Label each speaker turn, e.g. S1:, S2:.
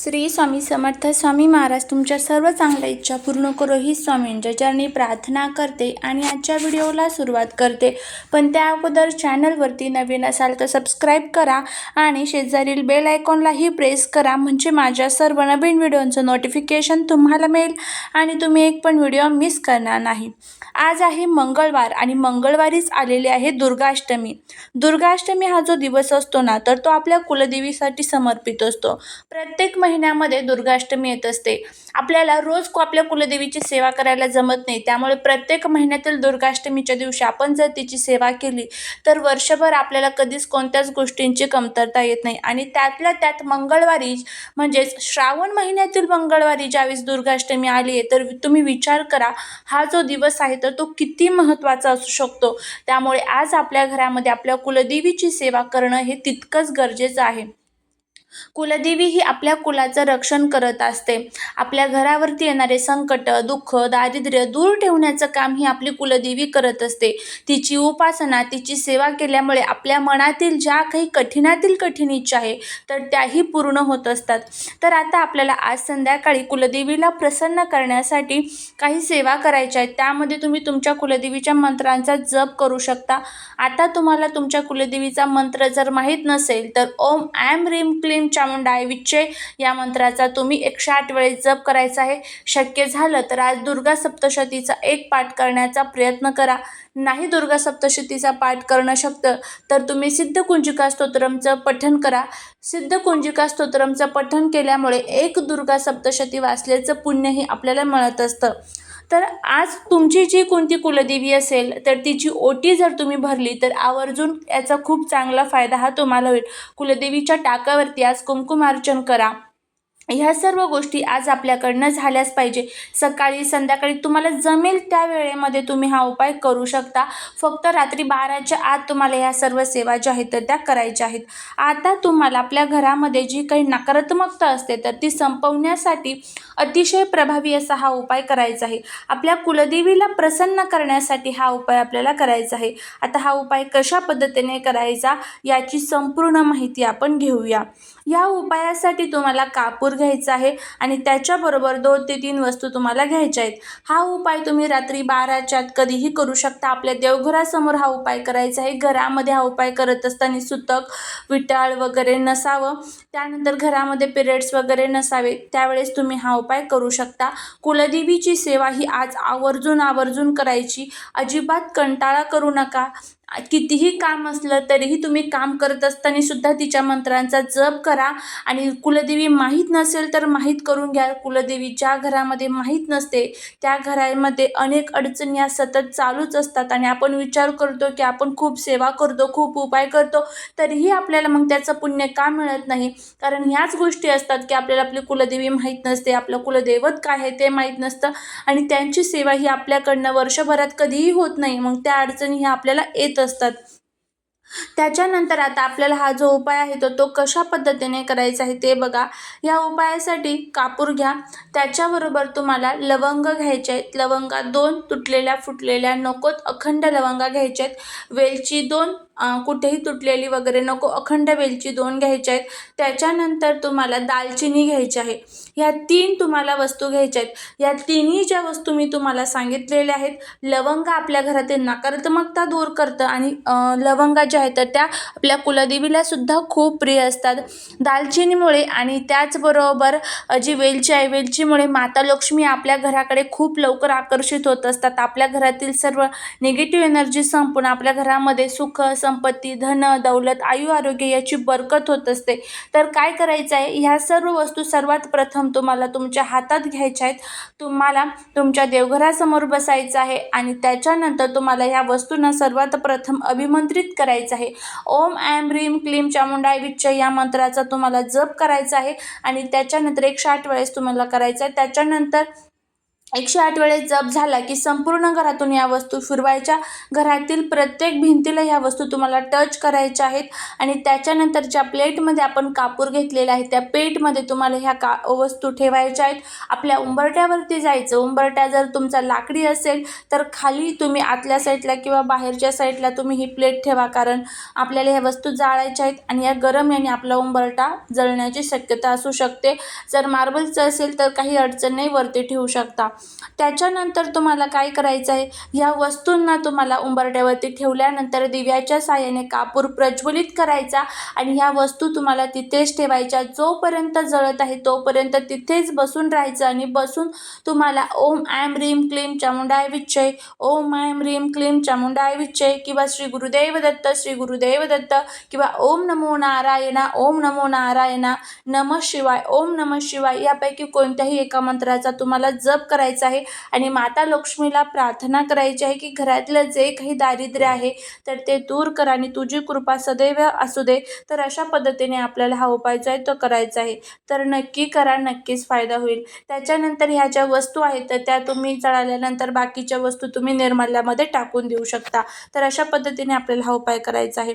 S1: श्री स्वामी समर्थ स्वामी महाराज तुमच्या सर्व चांगल्या इच्छा पूर्ण करो. ही स्वामींच्या चरणी प्रार्थना करते आणि आजच्या व्हिडिओला सुरुवात करते. पण त्या अगोदर चॅनलवरती नवीन असाल तर सबस्क्राईब करा आणि शेजारील बेल आयकॉनलाही प्रेस करा म्हणजे माझ्या सर्व नवीन व्हिडिओंचं नोटिफिकेशन तुम्हाला मिळेल आणि तुम्ही एक पण व्हिडिओ मिस करणार नाही. आज आहे मंगळवार आणि मंगळवारीच आलेली आहे दुर्गाष्टमी. दुर्गाष्टमी हा जो दिवस असतो ना तर तो आपल्या कुलदेवीसाठी समर्पित असतो. प्रत्येक महिन्यामध्ये दुर्गाष्टमी येत असते. आपल्याला रोज को आपल्या कुलदेवीची सेवा करायला जमत नाही. त्यामुळे प्रत्येक महिन्यातील दुर्गाष्टमीच्या दिवशी आपण जर तिची सेवा केली तर वर्षभर आपल्याला कधीच कोणत्याच गोष्टींची कमतरता येत नाही. आणि त्यातल्या त्यात मंगळवारी म्हणजेच श्रावण महिन्यातील मंगळवारी ज्यावेळेस दुर्गाष्टमी आली आहे तर तुम्ही विचार करा हा जो दिवस आहे तर तो किती महत्त्वाचा असू शकतो. त्यामुळे आज आपल्या घरामध्ये आपल्या कुलदेवीची सेवा करणं हे तितकंच गरजेचं आहे. कुलदेवी ही आपल्या कुलाचं रक्षण करत असते. आपल्या घरावरती येणारे संकट दुःख दारिद्र्य दूर ठेवण्याचं काम ही आपली कुलदेवी करत असते. तिची उपासना तिची सेवा केल्यामुळे आपल्या मनातील ज्या काही कठीणातील कठीण इच्छा आहे तर त्याही पूर्ण होत असतात. तर आता आपल्याला आज संध्याकाळी कुलदेवीला प्रसन्न करण्यासाठी काही सेवा करायच्या आहेत. त्यामध्ये तुम्ही तुमच्या कुलदेवीच्या मंत्रांचा जप करू शकता. आता तुम्हाला तुमच्या कुलदेवीचा मंत्र जर माहीत नसेल तर ओम ॲम रीम क्लीम चामुंडाय विच्चे या मंत्राचा तुम्ही एकशे आठ वेळेस जप करायचा आहे. शक्य झालं तर आज दुर्गा सप्तशतीचा एक पाठ करण्याचा प्रयत्न करा. नाही दुर्गा सप्तशतीचा पाठ करणं शक्य तर तुम्ही सिद्धकुंजिका स्तोत्रमचं पठण करा. सिद्धकुंजिका स्तोत्रमचं पठण केल्यामुळे एक दुर्गा सप्तशती वाचल्याचं पुण्यही आपल्याला मिळत असतं. तर आज तुमची जी कोणती कुलदेवी असेल तर तिची ओटी जर तुम्ही भरली तर आवर्जून याचा खूप चांगला फायदा हा तुम्हाला होईल. कुलदेवीच्या टाकावरती आज कुंकुमार्चन करा. ह्या सर्व गोष्टी आज आपल्याकडनं झाल्याच पाहिजे. सकाळी संध्याकाळी तुम्हाला जमेल त्या वेळेमध्ये तुम्ही हा उपाय करू शकता. फक्त रात्री बाराच्या आत तुम्हाला ह्या सर्व सेवा ज्या आहेत तर त्या करायच्या आहेत. आता तुम्हाला आपल्या घरामध्ये जी काही नकारात्मकता असते तर ती संपवण्यासाठी अतिशय प्रभावी असा हा उपाय करायचा आहे. आपल्या कुलदेवीला प्रसन्न करण्यासाठी हा उपाय आपल्याला करायचा आहे. आता हा उपाय कशा पद्धतीने करायचा याची संपूर्ण माहिती आपण घेऊया. या उपायासाठी तुम्हाला कापूर घ्यायचा आहे आणि त्याच्याबरोबर दोन ते तीन वस्तू तुम्हाला घ्यायच्या आहेत. हा उपाय तुम्ही रात्री बाराच्यात कधीही करू शकता. आपल्या देवघरासमोर हा उपाय करायचा आहे. घरामध्ये हा उपाय करत असताना सुतक विटाळ वगैरे नसावं. त्यानंतर घरामध्ये पिरियड्स वगैरे नसावे. त्यावेळेस तुम्ही हा उपाय करू शकता. कुलदेवीची सेवा ही आज आवर्जून आवर्जून करायची. अजिबात कंटाळा करू नका. कितीही काम असलं तरीही तुम्ही काम करत असताना सुद्धा तिच्या मंत्रांचा जप करा. आणि कुलदेवी माहीत नसेल तर माहीत करून घ्या. कुलदेवी ज्या घरामध्ये माहीत नसते. त्या घरामध्ये अनेक अडचणी या सतत चालूच असतात. आणि आपण विचार करतो की आपण खूप सेवा करतो खूप उपाय करतो तरीही आपल्याला मग त्याचं पुण्य का मिळत नाही? कारण ह्याच गोष्टी असतात की आपल्याला आपली कुलदेवी माहीत नसते आपलं कुलदैवत काय आहे ते माहीत नसतं. आणि त्यांची सेवा ही आपल्याकडनं वर्षभरात कधीही होत नाही. मग त्या अडचणी ह्या आपल्याला येत असतात. त्याच्यानंतर आता आपल्याला हा जो उपाय आहे तो तो कशा पद्धतीने करायचा आहे ते बघा. या उपायासाठी कापूर घ्या. त्याच्याबरोबर तुम्हाला लवंग घ्यायचे आहेत. लवंगा दोन तुटलेल्या फुटलेल्या नकोत अखंड लवंगा घ्यायच्या आहेत. वेलची दोन कुठेही तुटलेली वगैरे नको अखंड वेलची दोन घ्यायच्या आहेत. त्याच्यानंतर तुम्हाला दालचिनी घ्यायची आहे. ह्या तीन तुम्हाला वस्तू घ्यायच्या आहेत. या तिन्ही ज्या वस्तू मी तुम्हाला सांगितलेल्या आहेत लवंग आपल्या घरातील नकारात्मकता दूर करतं आणि लवंगा ज्या आहेत तर त्या आपल्या कुलदेवीला सुद्धा खूप प्रिय असतात. दालचिनीमुळे आणि त्याचबरोबर जी वेलची आहे वेलचीमुळे माता लक्ष्मी आपल्या घराकडे खूप लवकर आकर्षित होत असतात. आपल्या घरातील सर्व निगेटिव्ह एनर्जी संपून आपल्या घरामध्ये सुख संपत्ती धन दौलत आयु आरोग्य याची बरकत होत असते. तर काय करायचं आहे? ह्या सर्व वस्तू सर्वात प्रथम तुम्हाला तुमच्या हातात घ्यायच्या आहेत. तुम्हाला तुमच्या देवघरासमोर बसायचं आहे आणि त्याच्यानंतर तुम्हाला ह्या वस्तूंना सर्वात प्रथम अभिमंत्रित करायचं आहे. ओम ॲम ह्रीम क्लीम चामुंडाय विच्च या मंत्राचा तुम्हाला जप करायचा आहे आणि त्याच्यानंतर एकशे आठ वेळेस तुम्हाला करायचं आहे. त्याच्यानंतर एकशे आठ वेळेस जप झाला की संपूर्ण घरातून या वस्तू फिरवायच्या. घरातील प्रत्येक भिंतीला ह्या वस्तू तुम्हाला टच करायच्या आहेत. आणि त्याच्यानंतर ज्या प्लेटमध्ये आपण कापूर घेतलेला आहे. त्या प्लेटमध्ये तुम्हाला ह्या का वस्तू ठेवायच्या आहेत. आपल्या उंबरट्यावरती जायचं. उंबरट्या जर तुमचा लाकडी असेल तर खाली तुम्ही आतल्या साईडला किंवा बाहेरच्या साईडला तुम्ही ही प्लेट ठेवा. कारण आपल्याला ह्या वस्तू जाळायच्या आहेत आणि या गरम याने आपला उंबरटा जळण्याची शक्यता असू शकते. जर मार्बलचं असेल तर काही अडचण नाही. वरती ठेवू शकता. त्याच्यानंतर तुम्हाला काय करायचं आहे? ह्या वस्तूंना तुम्हाला उंबरट्यावरती ठेवल्यानंतर दिव्याच्या साहाय्याने कापूर प्रज्वलित करायचा आणि ह्या वस्तू तुम्हाला तिथेच ठेवायच्या. जोपर्यंत जळत आहे तोपर्यंत तिथेच बसून राहायचं आणि बसून तुम्हाला ओम ॲम रीम क्लीम चामुंडाय विच्चय ओम ॲम रीम क्लीम चामुंडाय विच्चय किंवा श्री गुरुदेव दत्त श्री गुरुदेव दत्त किंवा ओम नमो नारायणा ओम नमो नारायणा नम शिवाय ओम नम शिवाय यापैकी कोणत्याही एका मंत्राचा तुम्हाला जप करायचा आहे. आणि माता लक्ष्मीला प्रार्थना करायची आहे की घरातलं जे काही दारिद्र्य आहे तर ते दूर कर आणि तुझी कृपा सदैव असू दे. तर अशा पद्धतीने आपल्याला हा उपाय जो आहे तो करायचा आहे. तर नक्की करा नक्कीच फायदा होईल. त्याच्यानंतर ह्या ज्या वस्तू आहेत तर त्या तुम्ही जळाल्यानंतर बाकीच्या वस्तू तुम्ही निर्माल्यामध्ये टाकून देऊ शकता. तर अशा पद्धतीने आपल्याला हा उपाय करायचा आहे.